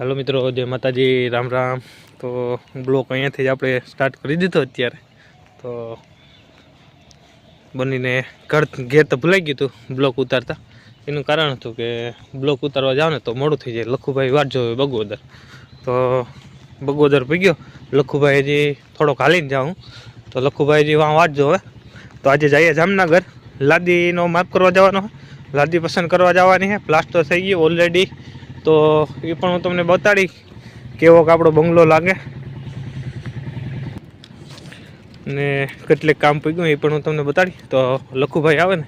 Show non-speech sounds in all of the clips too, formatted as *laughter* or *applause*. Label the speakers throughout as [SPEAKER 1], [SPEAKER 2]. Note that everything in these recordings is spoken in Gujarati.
[SPEAKER 1] હાલો મિત્રો, જય માતાજી, રામ રામ. તો બ્લોક અહીંયાથી જ આપણે સ્ટાર્ટ કરી દીધો અત્યારે. તો બનીને ઘર ઘેર તો ભૂલાઈ ગયું હતું બ્લોક ઉતારતા. એનું કારણ હતું કે બ્લોક ઉતારવા જાવ ને તો મોડું થઈ જાય. લખુભાઈ વાટ જોવે બગોદર. તો બગોદર ગયો. લખુભાઈ હજી થોડોક હાલીને જાઉં તો લખુભાઈ હજી વાં વાટ જોવે. તો આજે જઈએ જામનગર. લાદીનો માપ કરવા જવાનો લાદી પસંદ કરવા જવાની છે. પ્લાસ્ટર થઈ ગયું ઓલરેડી તો એ પણ હું તમને બતાડી કેવો આપણો બંગલો લાગે. ને કેટલેક કામ પૂગ્યું એ પણ હું તમને બતાડી તો લખુભાઈ આવે ને,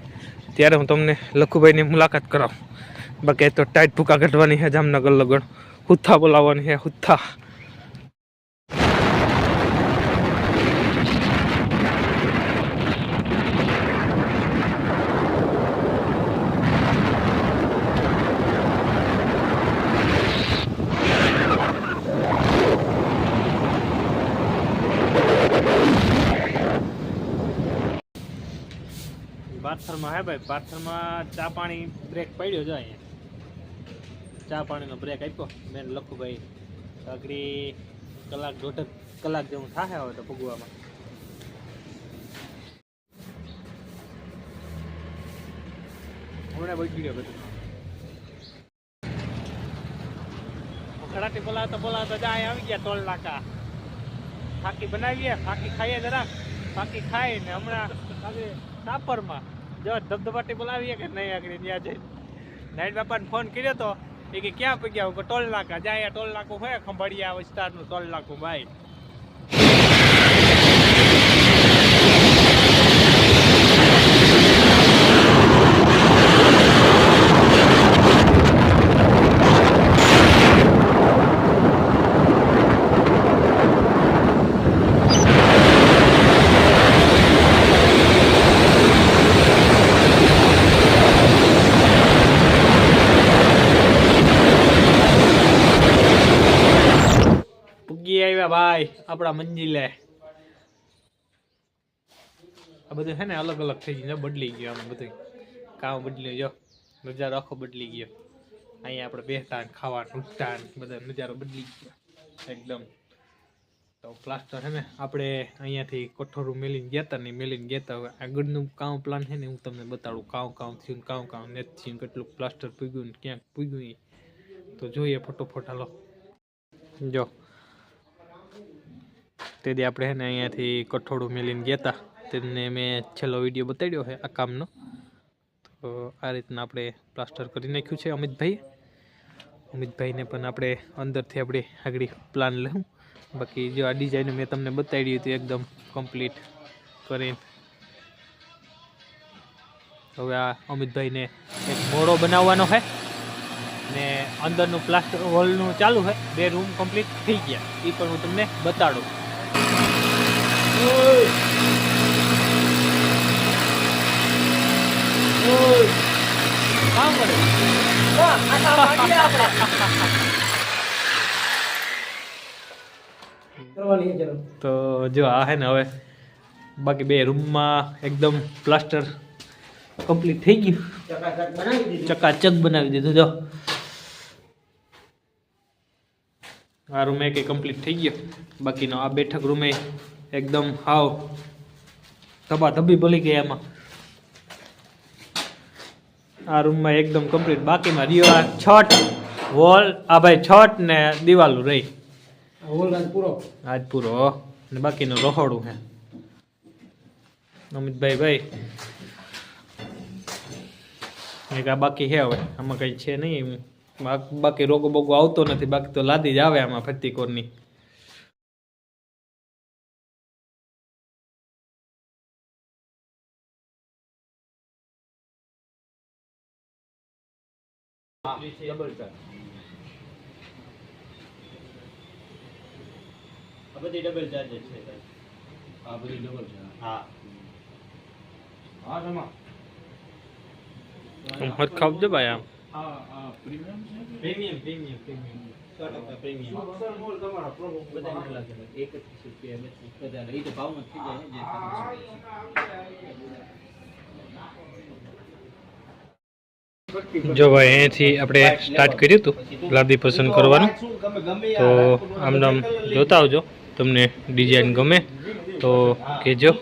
[SPEAKER 1] ત્યારે હું તમને લખુભાઈની મુલાકાત કરાવું. બાકી તો ટાઈટ ભૂકા કાઢવાની છે જામનગર લગણ હુથ્થા બોલાવવાની છે હુથ્થા પાથરમાં હે ભાઈ? પાથરમાં ચા પાણી બ્રેક પડ્યો છે અહીંયા. ચા પાણીનો બ્રેક આપ્યો. મેં લખું ભાઈ આગળી કલાક દોઢ કલાક જેવું થાય હવે તો ભગવામાં. હમણાં બચી ગયો બધું. ખડાટી બોલાવતા બોલાવતા જાય આવી ગયા તોલ નાકા. ફાકી બનાવીએ ફાકી ખાઈએ જરા. ફાકી ખાઈ ને હમણાં *laughs* સાપરમાં. જો, ધબધબાટી બોલાવીએ કે નહીં આગળ ત્યાં જઈને નાઈટ બાપાને ફોન કર્યો તો, એ કે ક્યાં પગ્યા? ટોલ નાકા જાય ટોલ નાકું હોય, ખંભાળિયા વિસ્તારનું ટોલ નાકું, ભાઈ પૂગી ભાઈ, આપણા મંજિલે. આ બધું છે ને અલગ અલગ થઈ ગયું બદલી ગયું આમ બધું. કામ બદલ્યું, જો. નજારો આખો બદલી ગયો. અહીંયા આપણે બેસતા ખાવા ઉઠતા બધા નજારો બદલી ગયો. એકદમ. તો પ્લાસ્ટર છે ને, આપણે અહીંયાથી કઠોરું મેલીને ગયા હતા ને મેલીને ગયા હતા. આગળનું કામ પ્લાન છે ને, હું તમને બતાડું કામ કામ થયું કાઉ કામ નથી થયું કેટલું પ્લાસ્ટર પૂગ્યું ને ક્યાંક પૂગ્યું. તો જોઈએ ફોટોફોટ હાલો જો. તેથી આપણે છે ને અહીંયાથી કઠોળું મેલીને ગયા હતા તેમને મેં છેલ્લો વીડિયો બતાડ્યો છે આ કામનો. તો આ રીતના આપણે પ્લાસ્ટર કરી નાખ્યું છે અમિતભાઈ અમિતભાઈને પણ આપણે અંદરથી આપણે આગળ પ્લાન લઉં. બાકી જો આ ડિઝાઇન મેં તમને બતાડી હતી એકદમ કમ્પ્લીટ કરીને. હવે આ અમિતભાઈને એક મોડો બનાવવાનો છે. ને અંદરનું પ્લાસ્ટર હોલનું ચાલુ છે. બે રૂમ કમ્પ્લીટ થઈ ગયા. એ પણ હું તમને બતાડું. તો જો આ હે ને હવે બાકી બે રૂમમાં એકદમ પ્લાસ્ટર કમ્પ્લીટ થઈ ગયું. ચકાચક બનાવી દીધું. જો. આ રૂમ એક કમ્પ્લીટ થઈ ગયો. બાકીનો આ બેઠક રૂમે એકદમ હાવ ધબા ધબી ભલી ગઈ એમાં. આ રૂમમાં એકદમ કમ્પ્લીટ બાકીમાં રહ્યો આ છત વોલ આ ભાઈ છત ને દિવાલું રહી. આજ પૂરો. ને બાકીનું રહોડું હે. અમિતભાઈ ભાઈ. એક આ બાકી છે હવે. આમાં કઈ છે નહીં બાકી રોગો બોગો આવતો નથી. બાકી તો લાદી જ આવે આમાં ફરતી કોરની
[SPEAKER 2] બધી ડબલ ચાર્જેસ છે
[SPEAKER 3] આ બધી ડબલ છે
[SPEAKER 2] હા
[SPEAKER 3] હા સમા
[SPEAKER 1] આમ હરખા આપજો ભાઈ આમ
[SPEAKER 3] આ આ પ્રીમિયમ છે
[SPEAKER 2] પ્રીમિયમ પ્રીમિયમ પ્રીમિયમ સો ટકા પ્રીમિયમ
[SPEAKER 3] સર મોલ તમારા પ્રભુ
[SPEAKER 2] બધા કેટલા છે ભાઈ? એકત્રીસ રૂપિયા બત્રીસ બધા એ તો ભાવમાં થઈ જાય ને જે
[SPEAKER 1] જો ભાઈ અહીંયાથી આપણે સ્ટાર્ટ કર્યું હતું લાદી પસંદ કરવાનું, તો આમ નામ જોતા આવજો, તમને ડિઝાઇન ગમે તો કહેજો.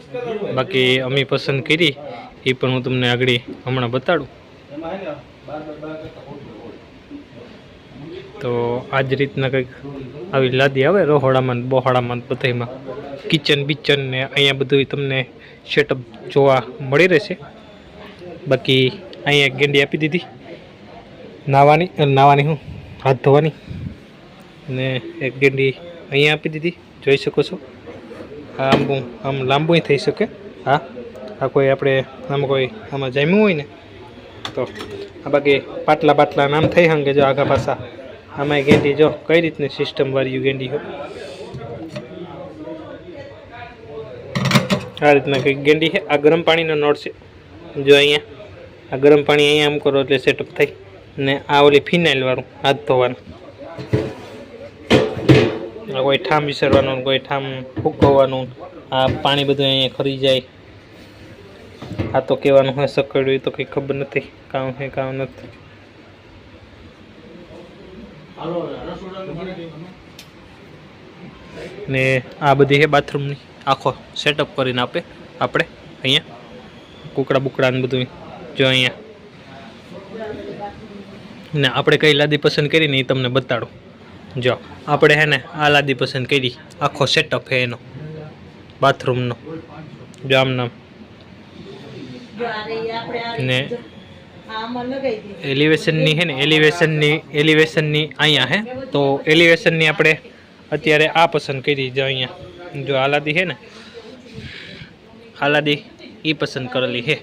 [SPEAKER 1] બાકી અમે પસંદ કરી, એ પણ હું તમને આગળ હમણાં બતાડું. તો આ જ રીતના કંઈક આવી લાદી આવે રોહોડામાં બોહાડામાં ને કિચન બિચન ને અહીંયા બધું તમને સેટઅપ જોવા મળી રહેશે. બાકી અહીંયા એક ગેંડી આપી દીધી. નાવાની નાવાની હું, હાથ ધોવાની. ને એક ગેંડી અહીંયા આપી દીધી. જોઈ શકો છો. આંબુ, આમ લાંબુ થઈ શકે. હા, આ કોઈ આપણે, આમ કોઈ આમાં જામ્યું હોય ને, તો આ બાકી પાટલા પાટલા નામ થઈ હંગે જો આગા પાછા. આમાં ગેંડી જો કઈ રીતની સિસ્ટમ વાળી ગેંડી હોય આ રીતના કંઈક ગેંડી છે. આ ગરમ પાણીનો નળ છે. જો અહીંયા આ ગરમ પાણી અહીંયા આમ કરો એટલે સેટઅપ થાય ને આ ઓલી ફિનાઇલ વાળું, હાથ ધોવાનું. કોઈ ઠામ વિસરવાનું કોઈ ઠામ ફૂકવવાનું આ પાણી બધું અહીંયા ખરી જાય. આ તો કહેવાનું હોય સકડ્યું એ તો કંઈ ખબર નથી કામ છે કામ નથી. ને આ બધી છે બાથરૂમની આખો સેટઅપ કરીને આપે, આપણે અહીંયા કુકડા બુકડા ને બધું જો અહીંયા. ને આપણે કઈ લાદી પસંદ કરીને એ તમને બતાડું. જો આપણે હે ને આ લાદી પસંદ કરી. આખો સેટઅપ છે એનો. બાથરૂમનો જો આમ નામ. ને એલિવેશનની છે ને એલિવેશનની એલિવેશનની અહીંયા હે. તો એલિવેશનની આપણે અત્યારે આ પસંદ કરી જો અહીંયા. જો આલાદી છે ને આલાદી એ પસંદ કરેલી છે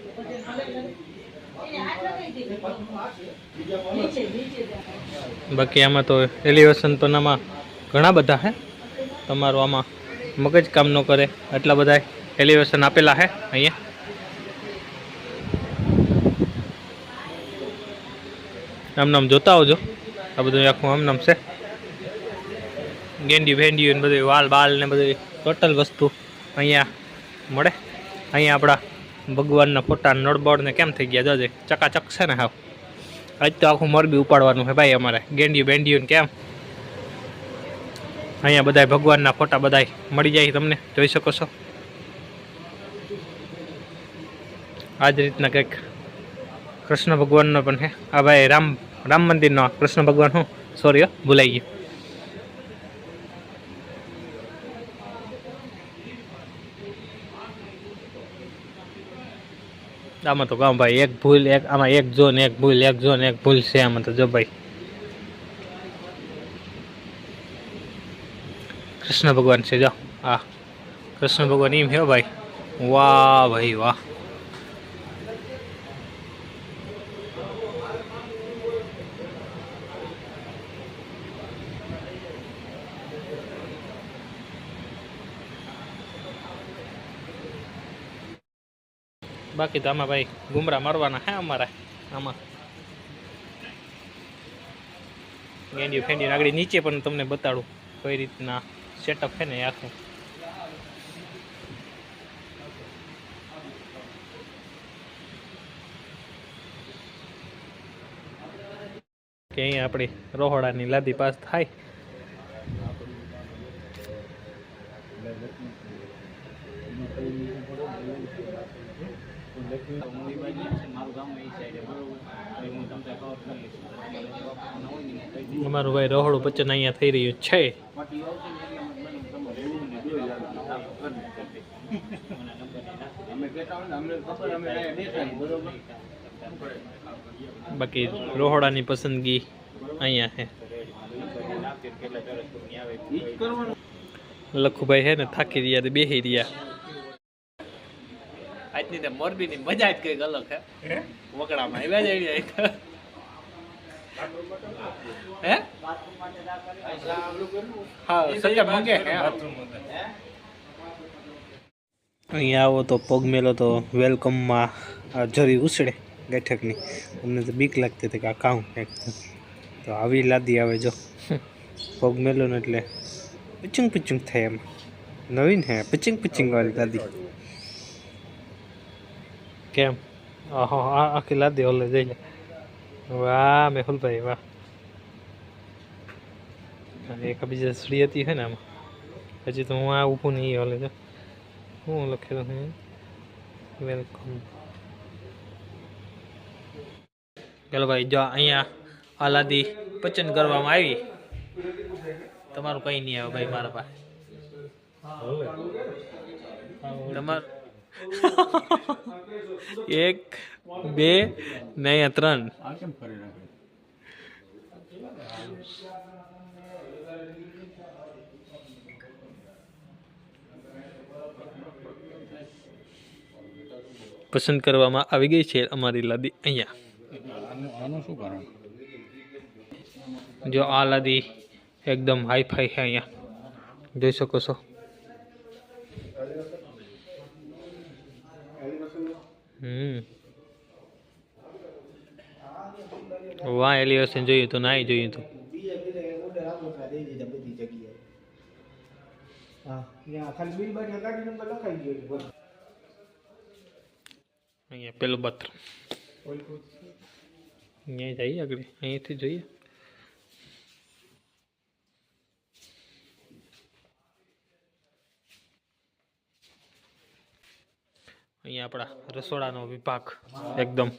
[SPEAKER 1] બાકી આમાં તો એલિવેશન પણ આમાં ઘણા બધા હે. તમારું આમાં મગજ કામ ન કરે એટલા બધા એલિવેશન આપેલા છે અહીંયા. આમ નામ જોતા આવજો. આ બધું આખું આમ નામ છે. ગેંડી ભેંડી ને બધું, વાલ બાલ ને બધું ટોટલ વસ્તુ અહીંયા મળે. અહીંયા આપણા ભગવાનના ફોટા નળબળ ને કેમ થઈ ગયા જજે ચકાચક છે ને હાવ. આજ તો આખું મોરબી ઉપાડવાનું છે ભાઈ અમારે. ગેંડિયું બેંડિયું કેમ? અહીંયા બધાય ભગવાનના ફોટા બધાય મળી જાય તમને. જોઈ શકો છો? આ જ રીતના કંઈક કૃષ્ણ ભગવાનનો પણ છે. આ ભાઈ રામ રામ મંદિરનો કૃષ્ણ ભગવાન હું સોરી ભૂલાઈ ગયું. આમાં તો કામ ભાઈ, એક ભૂલ, એક આમાં એક જો એક ભૂલ, એક જોન એક ભૂલ છે આમાં તો જો ભાઈ. કૃષ્ણ ભગવાન છે, જો. આ કૃષ્ણ ભગવાન એમ હે ભાઈ. વાહ ભાઈ, વાહ. બાકી તો આમાં ભાઈ ગુમરા મારવાના હે અમારા. આમાં. ગેંડી ફેંડી આગળ નીચે પણ તમને બતાડું કઈ રીતના સેટઅપ છે ને આખું. કે અહીંયા આપણી રોહડાની લાદી પાસ થાય
[SPEAKER 2] મારું ગામ એ સાઈડે બરોબર એટલે હું તમને કવર કરી લઈશ
[SPEAKER 1] અમારું ભાઈ રહોડું પચન અહીંયા થઈ રહ્યું છે.
[SPEAKER 2] ને ને ને
[SPEAKER 1] બાકી રોહડાની પસંદગી અહીંયા છે. લખુભાઈ હે ને થાકી રહ્યા તે બેહી રહ્યા. આજની મોરબી મોરબીની મજા જ કંઈક અલગ હે? વકડામાં આવ્યા જ અહીંયા આવો તો પગ મેલો તો વેલકમમાં જરી ઉછળે બેઠકની. અમને તો બીક લાગતી હતી કે આ કાઉં તો આવી લાદી આવે જો. પગ મેલો ને એટલે પિચિંગ પિચિંગ થાય એમ. નવીન હે, પિચિંગ પિચિંગ વાળી દાદી કેમ? આખી લાદી ઓલે જઈ લે વાહ મેહુલભાઈ વાહ. અને એક બીજા સ્ત્રી હતી છે ને આમાં પછી તો હું આ ઊભું નહીં હાલે છે. હું લખેલું છે. વેલકમ ચાલો ભાઈ જો અહીંયા આલાદી પચન કરવામાં આવી. તમારું કંઈ નહીં આવે ભાઈ મારા પાસે. તમાર એક, બે ને ત્રણ. પસંદ કરવામાં આવી ગઈ છે અમારી લાદી અહીંયા. જો આ લાદી એકદમ હાઈફાઈ છે અહીંયા. જોઈ શકો છો હમ વાહ એલિવેશન જોયું તો નાઈ જોયું તો. અહીંયા પેલું બાથરૂમ અહીંયા જઈએ આગળ અહીંયાથી જોઈએ. અહીંયા આપણા રસોડાનો વિભાગ એકદમ.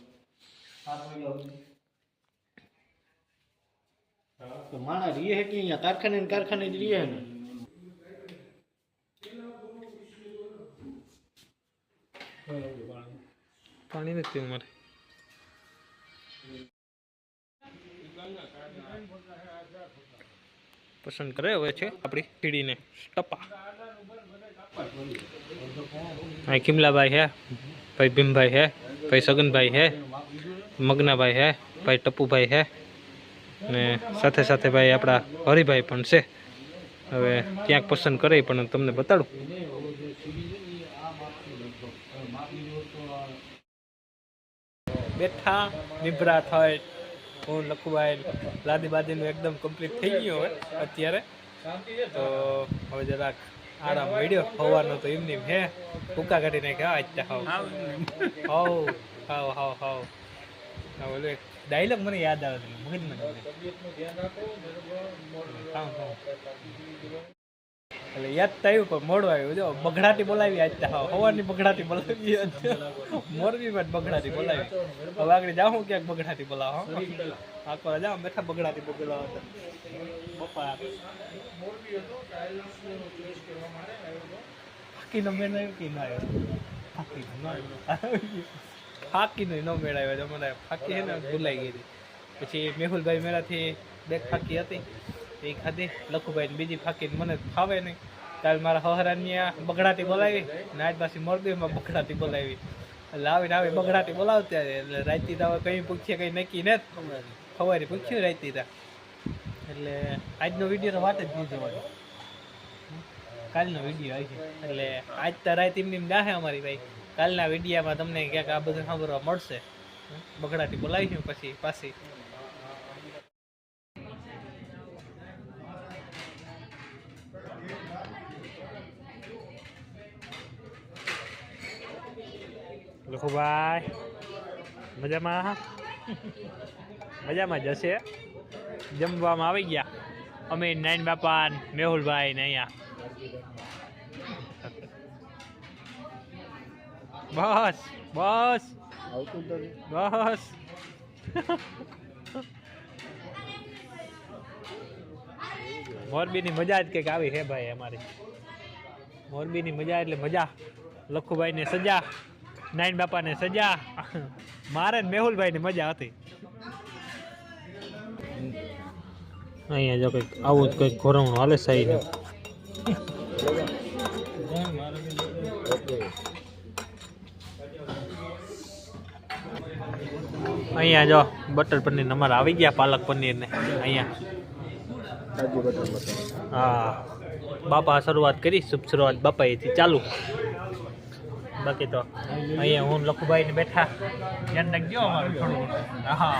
[SPEAKER 4] માણા રીએ હે કે અહીંયા કારખાને કારખાને જ રીએ ને?
[SPEAKER 1] પાણી નથી અમારે. પસંદ કરે હવે છે આપણી કીડીને ટપા. અહીં કિમલાભાઈ હે, ભાઈ ભીમભાઈ હે, ભાઈ સગનભાઈ હે, મગનાભાઈ હે, ભાઈ ટપુભાઈ હે, ને સાથે સાથે ભાઈ આપણા હરિભાઈ પણ છે. હવે ક્યાંક પસંદ કરે પણ તમને બતાડું. બેઠા, નિભરા થાય. હું, લખુભાઈ લાદી બાદીનું એકદમ કમ્પ્લીટ થઈ ગયું હવે અત્યારે. તો હવે જરાક આરામ મળ્યો. સવારનો તો એમની હે. ભૂકા કાઢી નાખ્યા આજ તો હાવ. હાવ હાવ હાવ હાવ હા ઓલો એક ડાયલોગ મને યાદ આવે મગજમાં. ખાવ ખાવ એટલે યાદ થયું પણ મોડું આવ્યું. જો, બગડાટી બોલાવી આજ હવાની બગડાટી બોલાવી મોરબી. મોરબીમાં બગડાટી બોલાવી. હવે આગળ જાઉં ક્યાંક બગડાટી બોલાવો આખો જાઓ બેઠા બગડાટી બોલાવો બપા. ફાકીનો મેળ આવ્યો કે ના આવ્યો? ફાકીનો ના મેળ આવ્યો. મને ફાકી હે ને ભૂલાઈ ગઈ પછી મેહુલભાઈ મેળાથી બે ફાકી હતી. એ ખાધી. લખુભાઈ બીજી ફાકીને મને ફાવે નહીં. કાલે મારા હહરાની બગડાટી બોલાવી ને આજ પાછી મોરબીમાં બગડાટી બોલાવી. એટલે આવીને આવી બગડાટી બોલાવતા એટલે રાતી તો કંઈ પૂછીએ કંઈ નક્કી ને ખબર પૂછ્યું રાતી તા. એટલે આજનો વીડિયો તો વાત જ નહીં જોવાનો કાલનો વીડિયો આવી એટલે આજ તો રાત એમની દાહે અમારી ભાઈ. કાલના વિડીયામાં તમને ક્યાંક આ બધું સાંભળવા મળશે. બગડાટી બોલાવીશું પછી પાછી. લખુભાઈ મજામાં? મજામાં જશે જમવામાં આવી ગયા. અમે નાઈન બાપા મેહુલભાઈ ને અહીંયા. બસ બસ. બસ. મોરબીની મજા જ કંઈક આવી છે ભાઈ અમારી. મોરબીની મજા એટલે મજા. લખુભાઈને સજા. નાઈન બાપાને સજા. મારે મેહુલભાઈની મજા હતી. અહીંયા જો કંઈક આવું જ કંઈક ઘોરવણું હાલે સાઈડ અહીંયા જો બટર પનીર અમારે આવી ગયા પાલક પનીર ને અહીંયા. હા. બાપા શરૂઆત કરી, શુભ શરૂઆત બાપાએથી ચાલુ. બાકી તો અહીંયા હું લખુભાઈ ને બેઠા. ધ્યાન રાખજો અમારું થોડું હા.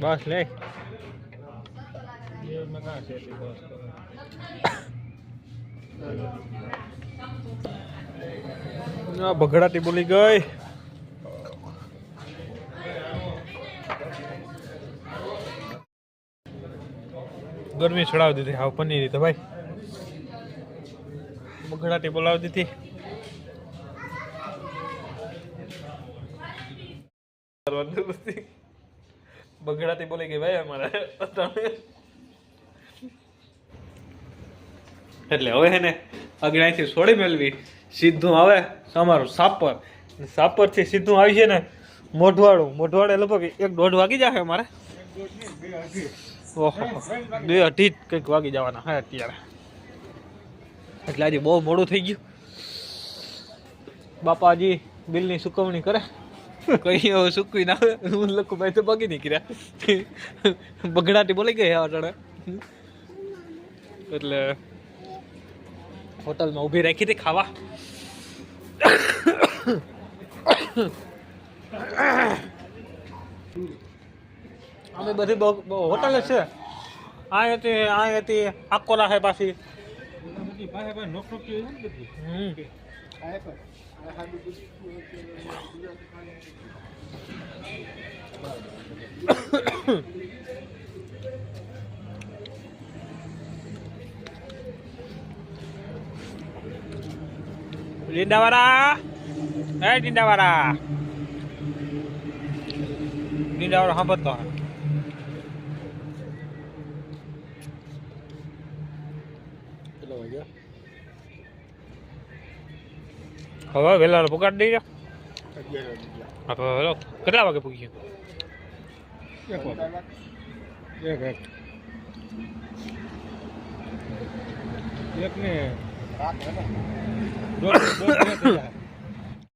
[SPEAKER 1] બસ લે. ભગડાટી બોલી ગઈ. ગરમી ચડાવી દીધી. હાવ પનીર તો ભાઈ. બગડાટી બોલાવી દીધી. બગડાટી બોલી ગઈ ભાઈ અમારે અટાણે. એટલે હવે હે ને અગડાઈથી છોડી મેળવી. સીધું આવે અમારું સાપર. સાપરથી સીધું આવી છે ને મોઢવાડું. મોઢવાડે લગભગ એક દોઢ વાગી જશે અમારે. ઓહો. બે અઢી કંઈક વાગી જવાના હા અત્યારે. એટલે આજે બહુ મોડું થઈ ગયું. બાપાજી બિલની ચૂકવણી કરે. કઈ હવે સુકવી ના હું લખું ભાઈ તો બગી નીકળ્યા બગડાટી બોલી ગઈ અટાણે. એટલે હોટલમાં ઊભી રાખી હતી, ખાવા. અમે બધી હોટલ છે. આ હતી આ હતી આકોલા પાછી. હમ. ડીંડાવાળા? એ ડીંડાવાળા. ડીંડાવાળા સાંભળતો હવે વેલા પગાડી દઈ હેલો કેટલા વાગે પૂગી
[SPEAKER 3] એક ને 对吧？对吧？